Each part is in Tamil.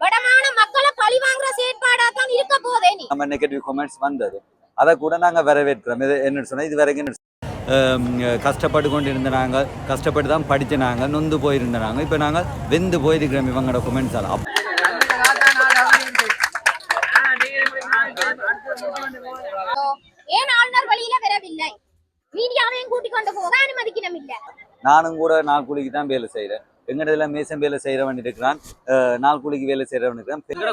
வடமான மக்களை பழி வாங்குற செயற்பாடா தான் இருக்க போதே நம்ம நெகட்டிவ் கமெண்ட்ஸ் வந்தது. அதை கூட நாங்கள் வரவேற்கிறோம். இது என்னன்னு சொன்னால் இது வரைக்கும் கஷ்டப்பட்டு கொண்டு இருந்த நாங்கள் கஷ்டப்பட்டு தான் படித்து நாங்கள் நொந்து போயிருந்த நாங்கள் இப்போ நாங்கள் வெந்து போயிருக்கிறோம் இவங்களோட கமெண்ட்ஸ் எல்லாம் அப்ப- ஏன் ஆளுநர் வழியில வரவில்லை மீடியாவையும் கூட்டிக் கொண்டு போக அனுமதிக்கணும் இல்ல நானும் கூட நாள் கூலிக்கு தான் வேலை செய்கிறேன் எங்கடதுல மேசம் வேலை செய்கிறவன் இருக்கிறான். அஹ், நாள் கூலிக்கு வேலை செய்கிறவன் இருக்கிறான். எங்கட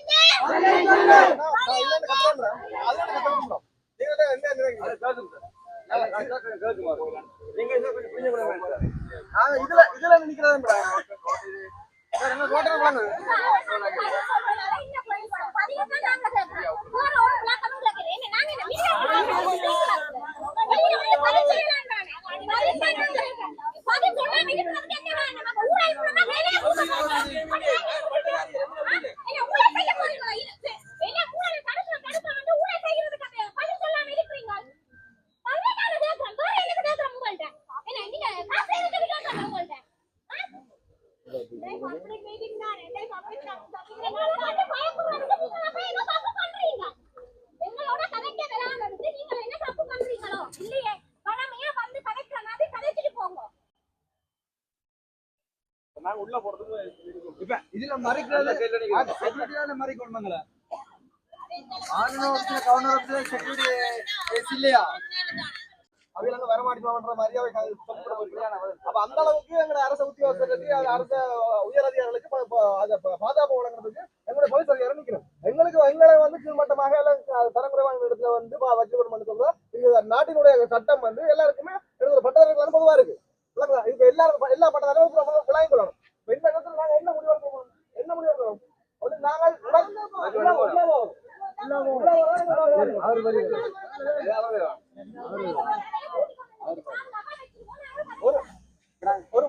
இதுல இதுல நிக்கிறதா என்ன நாங்க உள்ள போறதுக்கு இப்ப இதுல மறைக்கிறது செக்யூரிட்டியால மறைக்கணுமாங்களா ஆளுநர் கவர்னர் செக்யூரிட்டி இல்லையா? அவங்க அங்க வரமாட்டோம்ன்ற மாதிரி அப்ப அந்த அளவுக்கு எங்களோட அரசு உத்தியோகத்தருக்கு அது அரசு உயர் அதிகாரிகளுக்கு அதை பாதுகாப்பு வழங்குறதுக்கு எங்களுடைய போலீஸ் அதிகாரி நிற்கிறோம். எங்களுக்கு எங்களை வந்து கீழ்மட்டமாக எல்லாம் தரக்குறைவான இடத்துல வந்து வ- வச்சுக்கணும்னு சொல்றோம். இந்த நாட்டினுடைய சட்டம் வந்து எல்லாருக்குமே பட்டதாரிகள் பொதுவா இருக்கு. எல்லாரும் எல்லா பட்டதாரியும் விளங்கிக் கொள்ளணும் இப்ப இந்த இடத்துல நாங்க என்ன முடிவு எடுக்கிறோம் என்ன முடிவு எடுக்கிறோம் ஒண்ணு நாங்கள் உடல் உள்ளவோ, உள்ளவோ, உள்ளவோ, அவர் வருகிறார். ஒரு ஒரு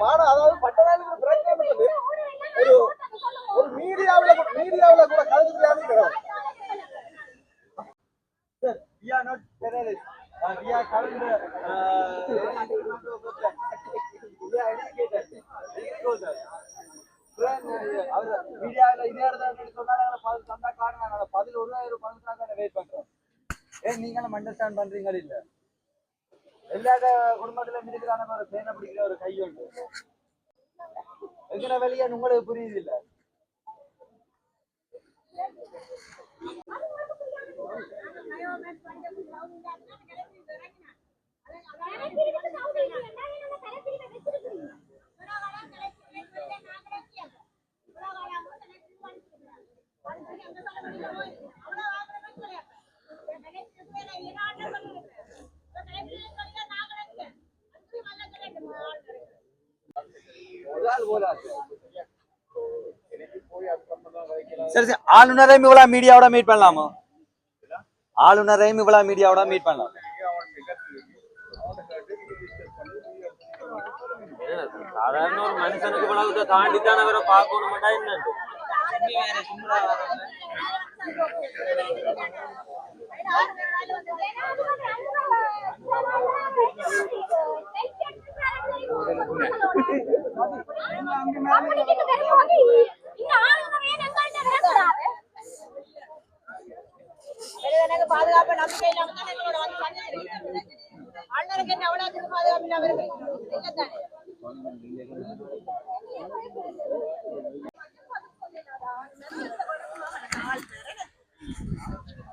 மாட அதாவது பட்டதாரிகள் பிரச்சனை வந்து ஒரு ஒரு மீடியாவுல கூட கூட கலந்துக்கிறான்னு தெரியாம sir we are not terrorists. Uh, we are current, uh, we are educated. Educated. அவர் மீடியாவில் இதே இடத்துல சொன்னாங்க பதில் தந்தா காரணம் நாங்கள் பதில் ஒரு பதிலுக்காக வெயிட் பண்றோம். ஏன் நீங்களும் அண்டர்ஸ்டாண்ட் பண்றீங்க இல்ல? எல்லா குடும்பத்துல இருக்கிறான ஒரு பேனை பிடிக்கிற ஒரு கை உண்டு. எங்கன வெளியே உங்களுக்கு புரியுது இல்ல? சரி சரி ஆளுநரையும் இவ்வளவு மீடியாவோட மீட் பண்ணலாமா? ஆளுநரையும் இவ்வளவு மீடியாவோட மீட் பண்ணலாம். சாதாரண ஒரு மனுஷனுக்கு இவ்வளவு தாண்டி தானே அவரை பார்க்கணுமாட்டா என்ன? பாதுகாப்பு நம்பிக்கை இல்லாம தான் எங்களோட வந்து பண்ணிருக்கீங்க அண்ணனுக்கு என்ன எவ்வளவு பாதுகாப்பு இல்லாம இருக்கு? இல்லத்தானே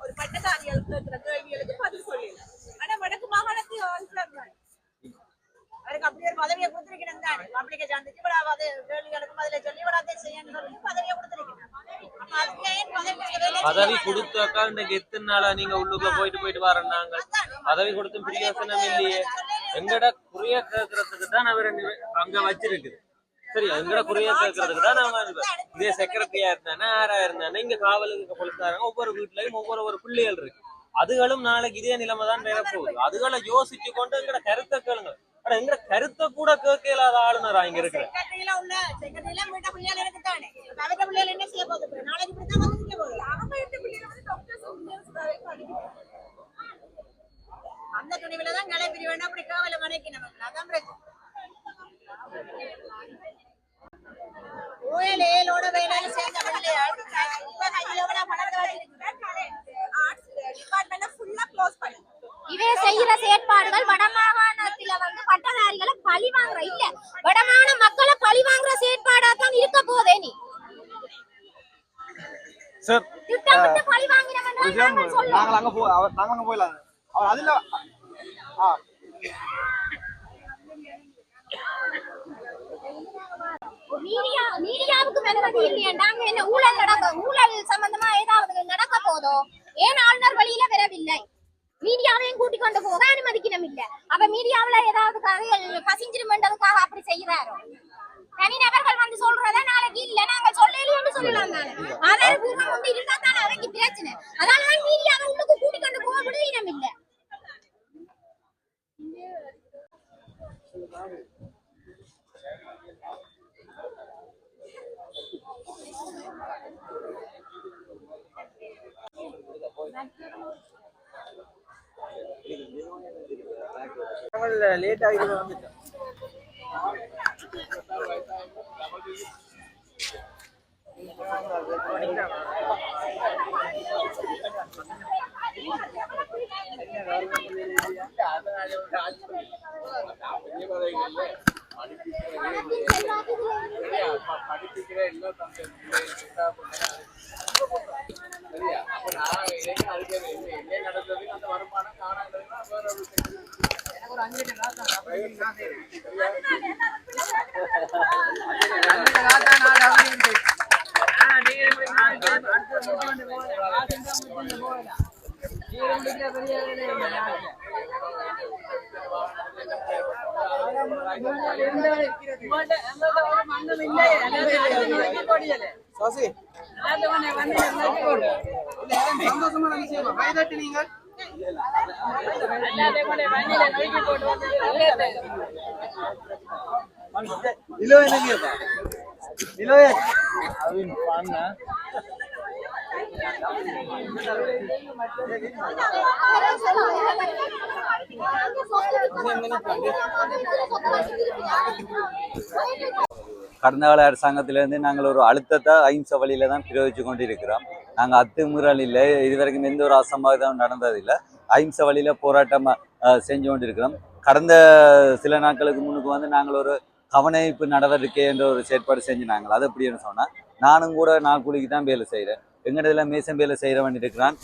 ஒரு பட்டதாரிகளுக்கு கேட்கிற கேள்விகளுக்கு பதில் சொல்லல ஆனா வடக்கு மாகாணத்து ஆளுநர் அவருக்கு அப்படி ஒரு பதவியை கொடுத்திருக்கிறேன் தானே. பப்ளிக்க சார்ந்துச்சு இவ்வளவு அது கேள்விகளுக்கு சொல்லி இவ்வளவு செய்யணும் செய்யணும்னு சொல்லி பதவியை பதவி கொடுத்தாக்கா இன்னைக்கு எத்தனை நாளா நீங்க உள்ளுக்குள்ள போயிட்டு போயிட்டு வரேன்னாங்க. பதவி கொடுத்தும் பிரயோசனம் இல்லையே. எங்கட குறைய கேட்கறதுக்கு தான் அவர் அங்க வச்சிருக்குது. சரி எங்கட குறைய கேட்கறதுக்கு தான் நாம இதே செக்ரட்டரியா இருந்தானே ஆறா இருந்தானே இங்க காவலுக்கு பொழுத்தாங்க ஒவ்வொரு வீட்லயும் ஒவ்வொரு ஒரு பிள்ளைகள் இருக்கு. அதுகளும் நாளைக்கு இதே நிலைமை தான் வேற அதுகளை யோசிச்சு கொண்டு எங்கட கருத்தை கேளுங்க. ஆனா எங்கட கருத்தை கூட கேட்க இல்லாத ஆளுநரா இங்க இருக்கிற? அந்த துணிவில தான் கலை பிரிவு அப்படி காவல மனைக்கு நமக்கு அதான் பிரச்சனை. ஓயல் ஏலோட வேலையில சேர்ந்த இப்ப கையில பணத்தை டிபார்ட்மெண்ட் ஃபுல்லா க்ளோஸ் பண்ணி. இவே செய்யற செயற்பாடுகள் வட நாங்கள் சொல்லுவோம் போ அவர் நாங்க அங்க போயிடலாம். அவர் அதுல ஆ. மீடியா மீடியாவுக்கு மெத்தது இல்லையாண்டாங்க என்ன ஊழல் நடக்க ஊழல் சம்பந்தமா ஏதாவது நடக்க போதோ ஏன் ஆளுநர் வழியில வரவில்லை? மீடியாவையும் கூட்டிக் கொண்டு போக அனுமதிக்கணும் இல்ல. அப்ப மீடியாவுல ஏதாவது கதைகள் கசிஞ்சிருமென்றதுக்காக அப்படி செய்யறாரோ தனிநபர்கள் வந்து சொல்றத நாளைக்கு இல்ல. நாங்க சொல்லலைன்னு சொல்லலாம் தானே ஆதாரபூர்வம் ஒன்று இருந்தா தானே அவைக்கு பிரச்சனை. அதனாலதான் மீடியாவை உள்ளுக்கு கூட்டிக் கொண்டு போக விடுவீனம் இல்ல. லேட் ஆகிட்டு வந்துட்டோம். 啊。சந்தோஷமான விஷயமா கைதட்டி நீங்க நிலோ என்னங்க நிலோ அவன் பண்ண கடந்த கால அரசாங்கத்திலேருந்து நாங்கள் ஒரு அழுத்தத்தை அஹிம்சை வழியில தான் பிரயோகிச்சு கொண்டு இருக்கிறோம் நாங்கள் அத்துமீறல் இல்லை. இதுவரைக்கும் எந்த ஒரு அசம்பாவிதம் நடந்ததில்லை. அஹிம்சை வழியில் போராட்டம் செஞ்சு செஞ்சு கொண்டிருக்கிறோம். கடந்த சில நாட்களுக்கு முன்னுக்கு வந்து நாங்கள் ஒரு கவனிப்பு நடவடிக்கை என்ற ஒரு செயற்பாடு செஞ்சு நாங்கள் அது எப்படின்னு சொன்னால் நானும் கூட நாள் கூலிக்கு தான் வேலை செய்கிறேன் எங்கடத்துல மேசன் வேலை செய்கிறவன் இருக்கிறான்.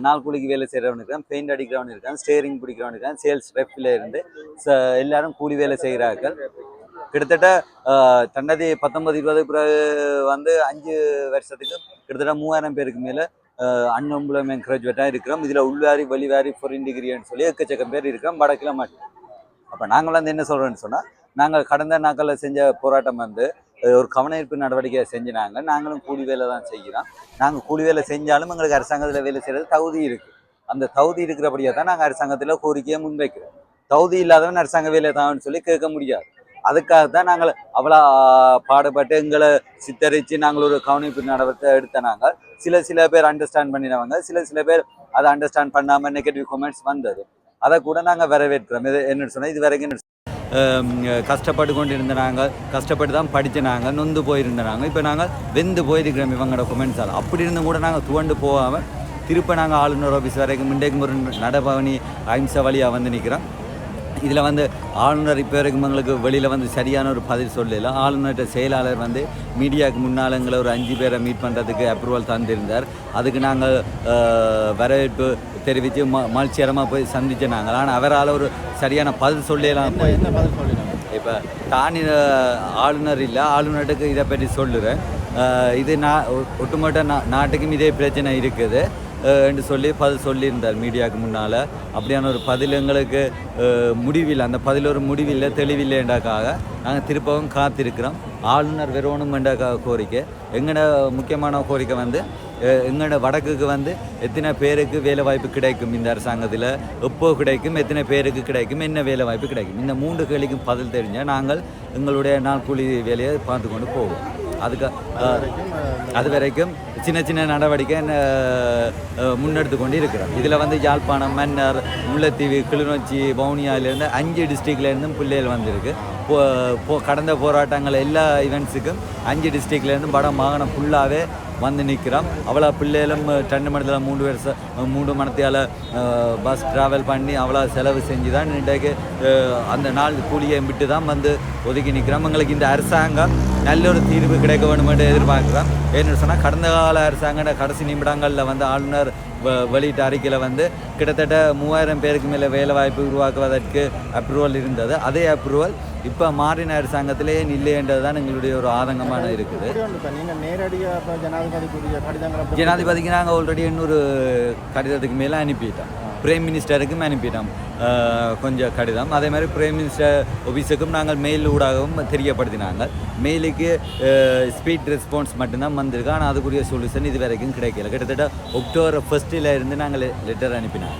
நாள் கூலிக்கு வேலை செய்கிறவன் இருக்கிறான். பெயிண்ட் அடிக்கிறவன் இருக்கான் ஸ்டேரிங் பிடிக்கிறவன் இருக்கான் சேல்ஸ் ரெப்பில் இருந்து ச- எல்லாரும் கூலி வேலை செய்கிறார்கள். கிட்டத்தட்ட அஹ், பத்தொன்பது இருபது பிறகு வந்து அஞ்சு வருஷத்துக்கு கிட்டத்தட்ட மூவாயிரம் பேருக்கு மேலே அன்எம்ப்ளாய்மெண்ட் கிராஜுவேட்டாக இருக்கிறோம். இதில் உள்வாரி வெளிவாரி ஃபோரின் டிகிரின்னு சொல்லி எக்கச்சக்கம் பேர் இருக்கிறோம். வடக்கில் மாட்டோம் அப்போ நாங்கள் வந்து என்ன சொல்கிறோன்னு சொன்னால் நாங்கள் கடந்த நாட்களில் செஞ்ச போராட்டம் வந்து ஒரு கவனஈர்ப்பு நடவடிக்கையை செஞ்சினாங்க. நாங்களும் கூலி வேலை தான் செய்கிறோம். நாங்கள் கூலி வேலை செஞ்சாலும் எங்களுக்கு அரசாங்கத்தில் வேலை செய்கிறது தகுதி இருக்குது அந்த தகுதி இருக்கிறபடியாக தான் நாங்கள் அரசாங்கத்தில் கோரிக்கையை முன்வைக்கிறோம். தகுதி இல்லாதவன் அரசாங்க வேலை தான்னு சொல்லி கேட்க முடியாது. அதுக்காக தான் நாங்கள் அவ்வளோ பாடுபட்டு எங்களை சித்தரித்து நாங்கள் ஒரு கவனிப்பு நடவடிக்கை எடுத்த நாங்கள். சில சில பேர் அண்டர்ஸ்டாண்ட் பண்ணினவங்க சில சில பேர் அதை அண்டர்ஸ்டாண்ட் பண்ணாமல் நெகட்டிவ் கமெண்ட்ஸ் வந்தது. அதை கூட நாங்கள் வரவேற்கிறோம். இது என்னன்னு சொன்னால் இது வரைக்கும் கஷ்டப்பட்டு கொண்டு இருந்த நாங்கள் கஷ்டப்பட்டு தான் படித்த நாங்கள் நொந்து போயிருந்த நாங்கள். இப்போ நாங்கள் வெந்து போயிருக்கிறோம் இவங்களோட கொமெண்ட்ஸால் அப்படி இருந்தும் கூட நாங்கள் துவண்டு போகாமல் திருப்ப நாங்கள் ஆளுநர் ஆஃபீஸ் வரைக்கும் இன்றைக்கும் ஒரு நடபவனி அஹிம்சை வழியாக வந்து நிற்கிறோம் இதில் வந்து ஆளுநர் இப்போ வரைக்கும் எங்களுக்கு வெளியில் வந்து சரியான ஒரு பதில் சொல்லல. ஆளுநர்கிட்ட செயலாளர் வந்து மீடியாவுக்கு முன்னால் எங்களை ஒரு அஞ்சு பேரை மீட் பண்ணுறதுக்கு அப்ரூவல் தந்திருந்தார். அதுக்கு நாங்கள் வரவேற்பு தெரிவித்து ம மகிழ்ச்சிகரமாக போய் சந்திச்ச நாங்கள். ஆனால் அவரால் ஒரு சரியான பதில் சொல்லலாம் என்ன பதில் சொல்லிடுங்க இப்போ தான் ஆளுநர் இல்லை. ஆளுநருக்கு இதை பற்றி சொல்லுறேன். இது நான் ஒ- ஒட்டுமொத்த நா நாட்டுக்கும் இதே பிரச்சனை இருக்குது. என்று சொல்லி பதில் சொல்லியிருந்தார் மீடியாவுக்கு முன்னால். அப்படியான ஒரு பதில் எங்களுக்கு முடிவில்லை. அந்த பதில் ஒரு முடிவில்லை தெளிவில்லைன்றக்காக நாங்கள் திருப்பவும் காத்திருக்கிறோம். ஆளுநர் வெறுவணும் என்ற கோரிக்கை. எங்களோட முக்கியமான கோரிக்கை வந்து எங்கட எங்களோட வடக்குக்கு வந்து எத்தனை பேருக்கு வேலை வாய்ப்பு கிடைக்கும் இந்த அரசாங்கத்தில்? எப்போ கிடைக்கும் எத்தனை பேருக்கு கிடைக்கும் என்ன வேலை வாய்ப்பு கிடைக்கும்? இந்த மூன்று கேள்விக்கும் பதில் தெரிஞ்சால் நாங்கள் எங்களுடைய நாள் கூலி வேலையை பார்த்து கொண்டு போவோம். அதுக்கு அது வரைக்கும் சின்ன சின்ன நடவடிக்கை முன்னெடுத்து கொண்டு இருக்கிறோம் இதில் வந்து யாழ்ப்பாணம் மன்னர் முல்லைத்தீவு கிளிநொச்சி வவுனியாவிலேருந்து அஞ்சு டிஸ்ட்ரிக்ட்லேருந்தும் பிள்ளைகள் வந்திருக்கு. போ கடந்த போராட்டங்கள் எல்லா ஈவெண்ட்ஸுக்கும் அஞ்சு டிஸ்ட்ரிக்ட்லேருந்தும் வட மாகாணம் ஃபுல்லாகவே வந்து நிற்கிறோம் அவ்வளோ பிள்ளைகளும் ரெண்டு மணத்தில் மூணு வருஷம் மூணு மணத்தையால் பஸ் ட்ராவல் பண்ணி அவ்வளோ செலவு செஞ்சு தான் இன்றைக்கு அந்த நாள் கூலியை விட்டு தான் வந்து ஒதுக்கி நிற்கிறோம் எங்களுக்கு இந்த அரசாங்கம் நல்ல ஒரு தீர்வு கிடைக்க வேண்டும் என்று எதிர்பார்க்கிறோம். ஏன்னு சொன்னால் கடந்த கால அரசாங்க கடைசி நிமிடங்களில் வந்து ஆளுநர் வெளியிட்ட அறிக்கையில் வந்து கிட்டத்தட்ட மூவாயிரம் பேருக்கு மேலே வேலை வாய்ப்பு உருவாக்குவதற்கு அப்ரூவல் இருந்தது. அதே அப்ரூவல் இப்போ மாறின அரசாங்கத்திலே இல்லைன்றது தான் எங்களுடைய ஒரு ஆதங்கமான இருக்குது. ஜனாதிபதிக்கு நாங்கள் ஆல்ரெடி இன்னொரு கடிதத்துக்கு மேலே அனுப்பிட்டோம். பிரேம் மினிஸ்டருக்கும் அனுப்பிட்டோம் கொஞ்சம் கடிதம். அதே மாதிரி பிரேம் மினிஸ்டர் ஆஃபீஸுக்கும் நாங்கள் மெயில் ஊடாகவும் தெரியப்படுத்தினாங்க. மெயிலுக்கு ஸ்பீட் ரெஸ்பான்ஸ் மட்டும்தான் வந்திருக்கு. ஆனால் அதுக்குரிய சொல்யூஷன் இது வரைக்கும் கிடைக்கல. கிட்டத்தட்ட அக்டோபர் ஃபர்ஸ்ட்டில் இருந்து நாங்கள் லெட்டர் அனுப்பினோம்